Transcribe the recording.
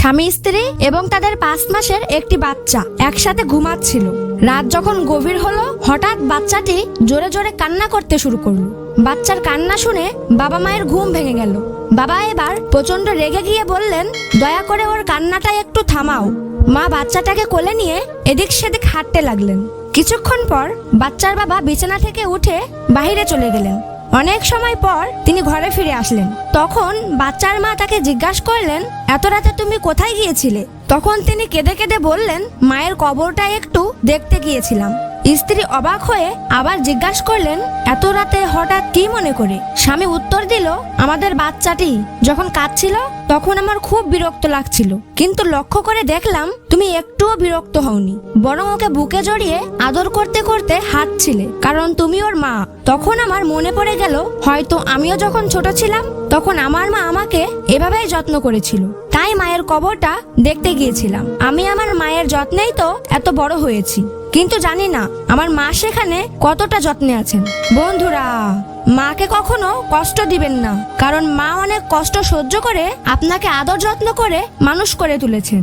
স্বামী, স্ত্রী এবং তাদের পাঁচ মাসের একটি বাচ্চা একসাথে ঘুমাচ্ছিল। রাত যখন গভীর হলো, হঠাৎ বাচ্চাটি জোরে জোরে কান্না করতে শুরু করল। বাচ্চার কান্না শুনে বাবা মায়ের ঘুম ভেঙে গেল। বাবা এবার প্রচণ্ড রেগে গিয়ে বললেন, দয়া করে ওর কান্নাটা একটু থামাও। মা বাচ্চাটাকে কোলে নিয়ে এদিক সেদিক হাঁটতে লাগলেন। কিছুক্ষণ পর বাচ্চার বাবা বিছানা থেকে উঠে বাইরে চলে গেলেন। অনেক সময় পর তিনি ঘরে ফিরে আসলেন। তখন বাচ্চার মা তাকে জিজ্ঞাসা করলেন, এত রাতে তুমি কোথায় গিয়েছিলে? তখন তিনি কেঁদে কেঁদে বললেন, মায়ের কবরটা একটু দেখতে গিয়েছিলাম। স্ত্রী অবাক হয়ে আবার জিজ্ঞাসা করলেন, এত রাতে হঠাৎ কি মনে করে? স্বামী উত্তর দিল, আমাদের বাচ্চাটি যখন কাঁদছিল, তখন আমার খুব বিরক্ত লাগছিল। কিন্তু লক্ষ্য করে দেখলাম, তুমি একটুও বিরক্ত হওনি। বরং ওকে বুকে জড়িয়ে আদর করতে করতে হাঁটছিলে, কারণ তুমি ওর মা। তখন আমার মনে পড়ে গেল, হয়তো আমিও যখন ছোট ছিলাম, তখন আমার মা আমাকে এভাবেই যত্ন করেছিল। তাই মায়ের কবরটা দেখতে গিয়েছিলাম। আমি আমার মায়ের যত্নেই তো এত বড় হয়েছি। কিন্তু জানি না, আমার মা সেখানে কতটা যত্নে আছেন। বন্ধুরা, মাকে কখনো কষ্ট দিবেন না, কারণ মা অনেক কষ্ট সহ্য করে, আপনাকে আদর যত্ন করে মানুষ করে তুলেছেন।